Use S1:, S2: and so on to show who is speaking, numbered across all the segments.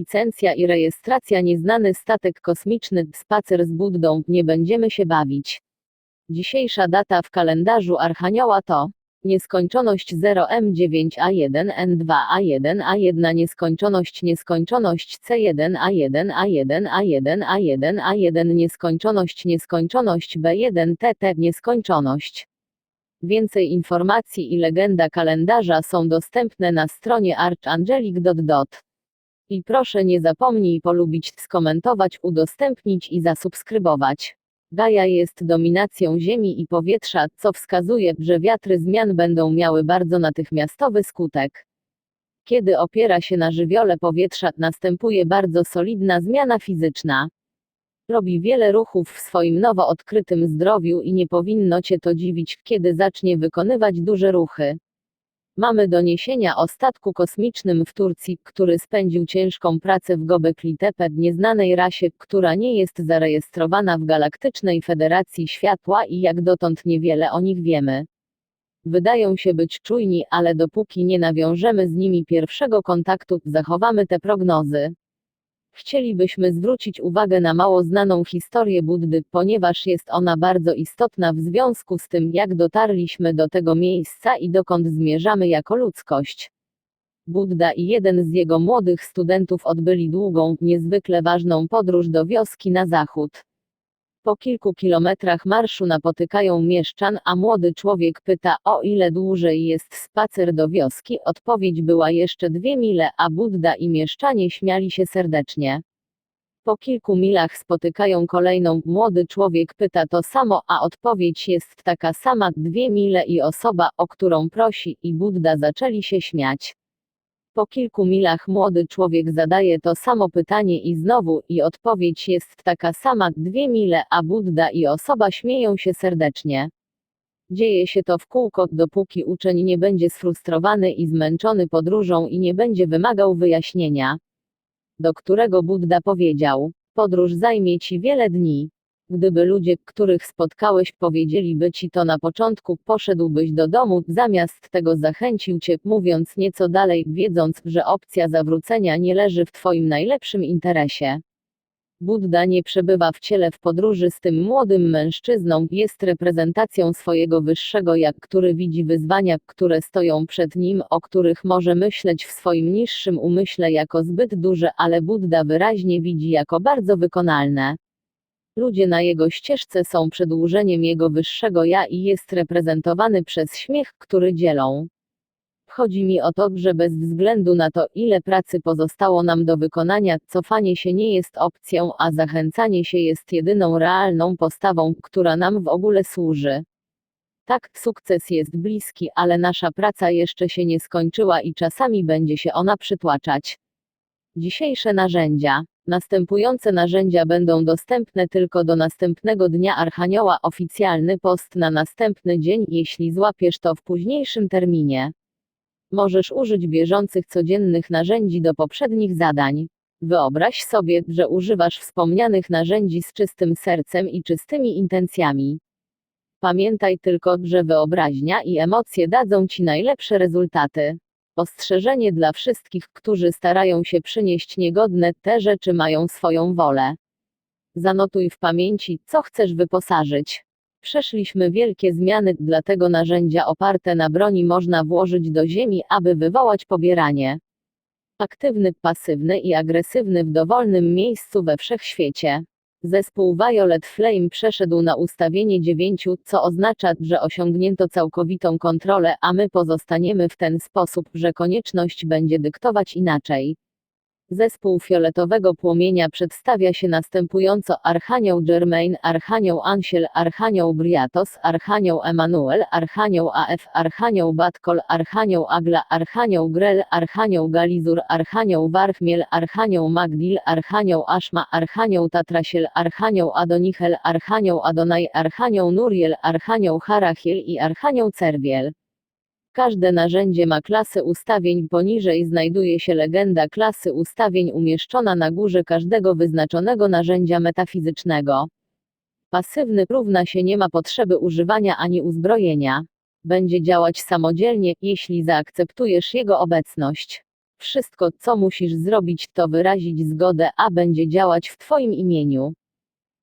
S1: Licencja i rejestracja nieznany statek kosmiczny, spacer z Buddą, nie będziemy się bawić. Dzisiejsza data w kalendarzu Archanioła to nieskończoność 0M9A1N2A1A1 nieskończoność nieskończoność C1A1A1A1 A1 A1 nieskończoność nieskończoność B1TT nieskończoność. Więcej informacji i legenda kalendarza są dostępne na stronie archangelic.dot. I proszę nie zapomnij polubić, skomentować, udostępnić i zasubskrybować. Gaja jest dominacją ziemi i powietrza, co wskazuje, że wiatry zmian będą miały bardzo natychmiastowy skutek. Kiedy opiera się na żywiole powietrza, następuje bardzo solidna zmiana fizyczna. Robi wiele ruchów w swoim nowo odkrytym zdrowiu i nie powinno cię to dziwić, kiedy zacznie wykonywać duże ruchy. Mamy doniesienia o statku kosmicznym w Turcji, który spędził ciężką pracę w Göbekli Tepe, nieznanej rasie, która nie jest zarejestrowana w Galaktycznej Federacji Światła i jak dotąd niewiele o nich wiemy. Wydają się być czujni, ale dopóki nie nawiążemy z nimi pierwszego kontaktu, zachowamy te prognozy. Chcielibyśmy zwrócić uwagę na mało znaną historię Buddy, ponieważ jest ona bardzo istotna w związku z tym, jak dotarliśmy do tego miejsca i dokąd zmierzamy jako ludzkość. Budda i jeden z jego młodych studentów odbyli długą, niezwykle ważną podróż do wioski na zachód. Po kilku kilometrach marszu napotykają mieszczan, a młody człowiek pyta, o ile dłużej jest spacer do wioski. Odpowiedź była jeszcze dwie mile, a Budda i mieszczanie śmiali się serdecznie. Po kilku milach spotykają kolejną, młody człowiek pyta to samo, a odpowiedź jest taka sama, dwie mile i osoba, o którą prosi, i Budda zaczęli się śmiać. Po kilku milach młody człowiek zadaje to samo pytanie i znowu, i odpowiedź jest taka sama, dwie mile, a Budda i osoba śmieją się serdecznie. Dzieje się to w kółko, dopóki uczeń nie będzie sfrustrowany i zmęczony podróżą i nie będzie wymagał wyjaśnienia. Do którego Budda powiedział: Podróż zajmie ci wiele dni. Gdyby ludzie, których spotkałeś, powiedzieliby ci to na początku, poszedłbyś do domu, zamiast tego zachęcił cię, mówiąc nieco dalej, wiedząc, że opcja zawrócenia nie leży w twoim najlepszym interesie. Budda nie przebywa w ciele w podróży z tym młodym mężczyzną, jest reprezentacją swojego wyższego jak, który widzi wyzwania, które stoją przed nim, o których może myśleć w swoim niższym umyśle jako zbyt duże, ale Budda wyraźnie widzi jako bardzo wykonalne. Ludzie na jego ścieżce są przedłużeniem jego wyższego ja i jest reprezentowany przez śmiech, który dzielą. Chodzi mi o to, że bez względu na to, ile pracy pozostało nam do wykonania, cofanie się nie jest opcją, a zachęcanie się jest jedyną realną postawą, która nam w ogóle służy. Tak, sukces jest bliski, ale nasza praca jeszcze się nie skończyła i czasami będzie się ona przytłaczać. Dzisiejsze narzędzia. Następujące narzędzia będą dostępne tylko do następnego dnia Archanioła oficjalny post na następny dzień, jeśli złapiesz to w późniejszym terminie. Możesz użyć bieżących codziennych narzędzi do poprzednich zadań. Wyobraź sobie, że używasz wspomnianych narzędzi z czystym sercem i czystymi intencjami. Pamiętaj tylko, że wyobraźnia i emocje dadzą ci najlepsze rezultaty. Ostrzeżenie dla wszystkich, którzy starają się przynieść niegodne, te rzeczy mają swoją wolę. Zanotuj w pamięci, co chcesz wyposażyć. Przeszliśmy wielkie zmiany, dlatego narzędzia oparte na broni można włożyć do ziemi, aby wywołać pobieranie. Aktywny, pasywny i agresywny w dowolnym miejscu we wszechświecie. Zespół Violet Flame przeszedł na ustawienie 9, co oznacza, że osiągnięto całkowitą kontrolę, a my pozostaniemy w ten sposób, że konieczność będzie dyktować inaczej. Zespół fioletowego płomienia przedstawia się następująco Archanioł Germain, Archanioł Ansiel, Archanioł Briatos, Archanioł Emanuel, Archanioł AF, Archanioł Batkol, Archanioł Agla, Archanioł Grel, Archanioł Galizur, Archanioł Warchmiel, Archanioł Magdil, Archanioł Aszma, Archanioł Tatrasiel, Archanioł Adonichel, Archanioł Adonai, Archanioł Nuriel, Archanioł Harachiel i Archanioł Cerwiel. Każde narzędzie ma klasę ustawień poniżej znajduje się legenda klasy ustawień umieszczona na górze każdego wyznaczonego narzędzia metafizycznego. Pasywny równa się nie ma potrzeby używania ani uzbrojenia. Będzie działać samodzielnie, jeśli zaakceptujesz jego obecność. Wszystko, co musisz zrobić, to wyrazić zgodę, a będzie działać w Twoim imieniu.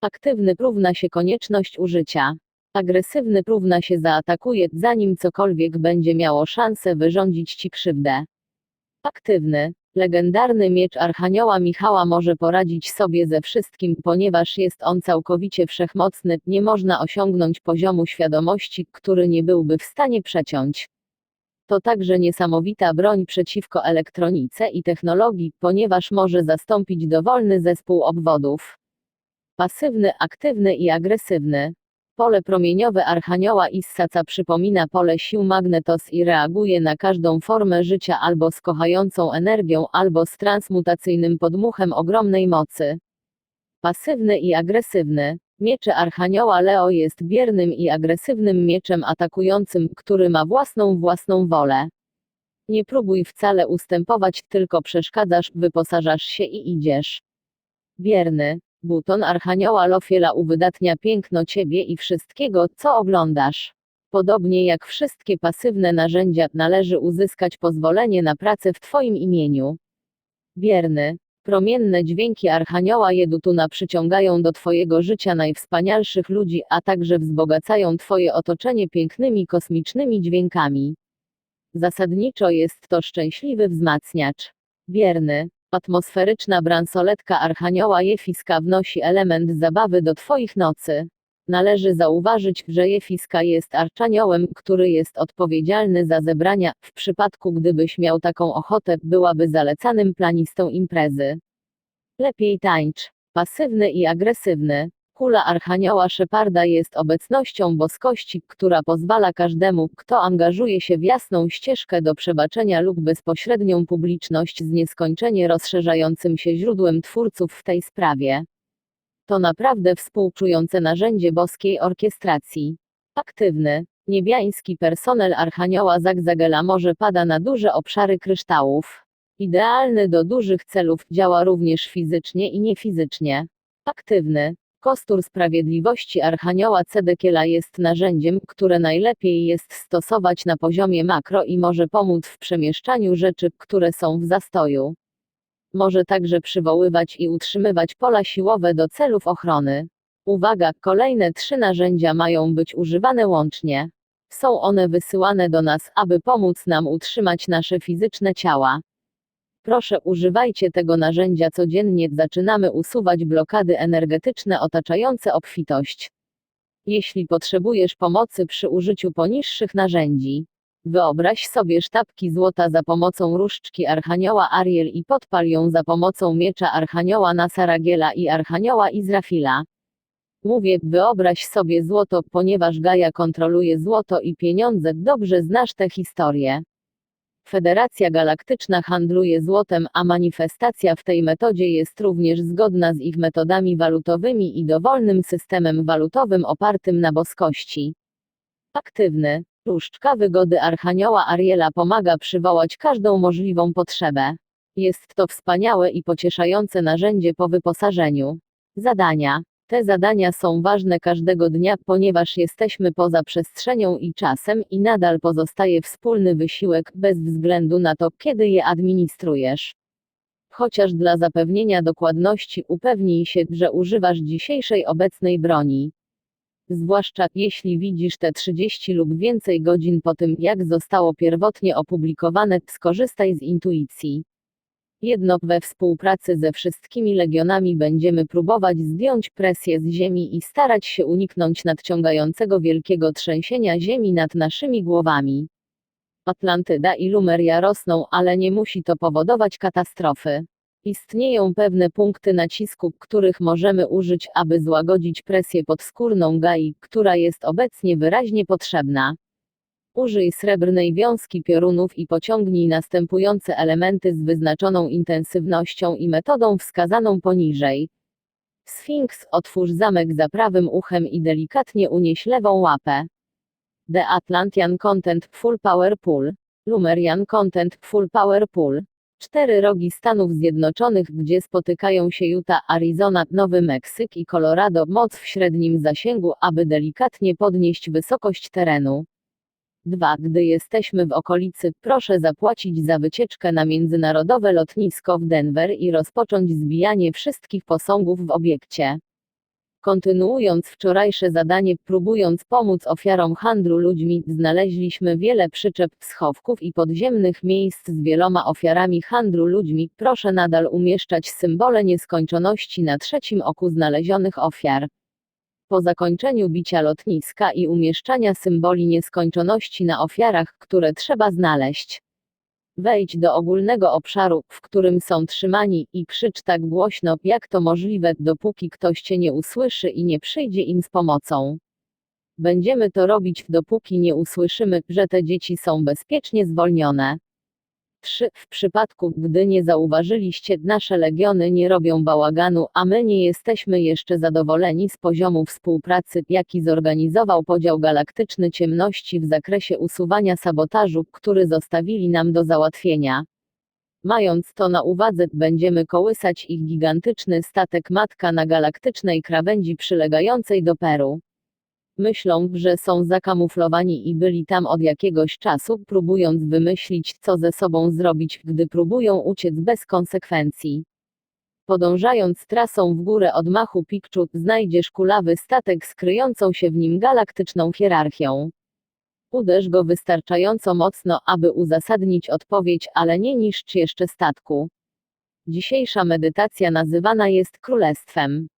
S1: Aktywny równa się konieczność użycia. Agresywny równa się zaatakuje, zanim cokolwiek będzie miało szansę wyrządzić Ci krzywdę. Aktywny. Legendarny miecz Archanioła Michała może poradzić sobie ze wszystkim, ponieważ jest on całkowicie wszechmocny, nie można osiągnąć poziomu świadomości, który nie byłby w stanie przeciąć. To także niesamowita broń przeciwko elektronice i technologii, ponieważ może zastąpić dowolny zespół obwodów. Pasywny, aktywny i agresywny. Pole promieniowe Archanioła Issaca przypomina pole sił magnetos i reaguje na każdą formę życia albo z kochającą energią, albo z transmutacyjnym podmuchem ogromnej mocy. Pasywny i agresywny. Miecze Archanioła Leo jest biernym i agresywnym mieczem atakującym, który ma własną własną wolę. Nie próbuj wcale ustępować, tylko przeszkadzasz, wyposażasz się i idziesz. Bierny. Buton Archanioła Lofiela uwydatnia piękno ciebie i wszystkiego, co oglądasz. Podobnie jak wszystkie pasywne narzędzia, należy uzyskać pozwolenie na pracę w Twoim imieniu. Bierny. Promienne dźwięki Archanioła Jedutuna przyciągają do Twojego życia najwspanialszych ludzi, a także wzbogacają Twoje otoczenie pięknymi kosmicznymi dźwiękami. Zasadniczo jest to szczęśliwy wzmacniacz. Bierny. Atmosferyczna bransoletka Archanioła Jefiska wnosi element zabawy do Twoich nocy. Należy zauważyć, że Jefiska jest arczaniołem, który jest odpowiedzialny za zebrania. W przypadku gdybyś miał taką ochotę, byłaby zalecanym planistą imprezy. Lepiej tańcz. Pasywny i agresywny. Kula Archanioła Szeparda jest obecnością boskości, która pozwala każdemu, kto angażuje się w jasną ścieżkę do przebaczenia lub bezpośrednią publiczność z nieskończenie rozszerzającym się źródłem twórców w tej sprawie. To naprawdę współczujące narzędzie boskiej orkiestracji. Aktywny, niebiański personel Archanioła Zagzagela może pada na duże obszary kryształów. Idealny do dużych celów, działa również fizycznie i niefizycznie. Aktywny, Kostur Sprawiedliwości Archanioła Cedekiela jest narzędziem, które najlepiej jest stosować na poziomie makro i może pomóc w przemieszczaniu rzeczy, które są w zastoju. Może także przywoływać i utrzymywać pola siłowe do celów ochrony. Uwaga, kolejne trzy narzędzia mają być używane łącznie. Są one wysyłane do nas, aby pomóc nam utrzymać nasze fizyczne ciała. Proszę używajcie tego narzędzia codziennie. Zaczynamy usuwać blokady energetyczne otaczające obfitość. Jeśli potrzebujesz pomocy przy użyciu poniższych narzędzi, wyobraź sobie sztabki złota za pomocą różdżki Archanioła Ariel i podpal ją za pomocą miecza Archanioła Nasaragiela i Archanioła Izrafila. Mówię, wyobraź sobie złoto, ponieważ Gaja kontroluje złoto i pieniądze, dobrze znasz tę historię. Federacja Galaktyczna handluje złotem, a manifestacja w tej metodzie jest również zgodna z ich metodami walutowymi i dowolnym systemem walutowym opartym na boskości. Aktywny. Różdżka wygody Archanioła Ariela pomaga przywołać każdą możliwą potrzebę. Jest to wspaniałe i pocieszające narzędzie po wyposażeniu. Zadania. Te zadania są ważne każdego dnia, ponieważ jesteśmy poza przestrzenią i czasem i nadal pozostaje wspólny wysiłek, bez względu na to, kiedy je administrujesz. Chociaż dla zapewnienia dokładności upewnij się, że używasz dzisiejszej obecnej broni. Zwłaszcza jeśli widzisz te 30 lub więcej godzin po tym, jak zostało pierwotnie opublikowane, skorzystaj z intuicji. Jedno we współpracy ze wszystkimi legionami będziemy próbować zdjąć presję z ziemi i starać się uniknąć nadciągającego wielkiego trzęsienia ziemi nad naszymi głowami. Atlantyda i Lumeria rosną, ale nie musi to powodować katastrofy. Istnieją pewne punkty nacisku, których możemy użyć, aby złagodzić presję podskórną Gai, która jest obecnie wyraźnie potrzebna. Użyj srebrnej wiązki piorunów i pociągnij następujące elementy z wyznaczoną intensywnością i metodą wskazaną poniżej. Sfinks otwórz zamek za prawym uchem i delikatnie unieś lewą łapę. The Atlantian Content Full Power Pool. Lumerian Content Full Power Pool. Cztery rogi Stanów Zjednoczonych, gdzie spotykają się Utah, Arizona, Nowy Meksyk i Colorado, moc w średnim zasięgu, aby delikatnie podnieść wysokość terenu. 2. Gdy jesteśmy w okolicy, proszę zapłacić za wycieczkę na międzynarodowe lotnisko w Denver i rozpocząć zbijanie wszystkich posągów w obiekcie. Kontynuując wczorajsze zadanie, próbując pomóc ofiarom handlu ludźmi, znaleźliśmy wiele przyczep, schowków i podziemnych miejsc z wieloma ofiarami handlu ludźmi. Proszę nadal umieszczać symbole nieskończoności na trzecim oku znalezionych ofiar. Po zakończeniu bicia lotniska i umieszczania symboli nieskończoności na ofiarach, które trzeba znaleźć. Wejdź do ogólnego obszaru, w którym są trzymani, i krzycz tak głośno, jak to możliwe, dopóki ktoś cię nie usłyszy i nie przyjdzie im z pomocą. Będziemy to robić, dopóki nie usłyszymy, że te dzieci są bezpiecznie zwolnione. 3. W przypadku, gdy nie zauważyliście, nasze legiony nie robią bałaganu, a my nie jesteśmy jeszcze zadowoleni z poziomu współpracy, jaki zorganizował podział galaktyczny ciemności w zakresie usuwania sabotażu, który zostawili nam do załatwienia. Mając to na uwadze, będziemy kołysać ich gigantyczny statek matka na galaktycznej krawędzi przylegającej do Peru. Myślą, że są zakamuflowani i byli tam od jakiegoś czasu, próbując wymyślić, co ze sobą zrobić, gdy próbują uciec bez konsekwencji. Podążając trasą w górę od Machu Picchu, znajdziesz kulawy statek z kryjącą się w nim galaktyczną hierarchią. Uderz go wystarczająco mocno, aby uzasadnić odpowiedź, ale nie niszcz jeszcze statku. Dzisiejsza medytacja nazywana jest królestwem.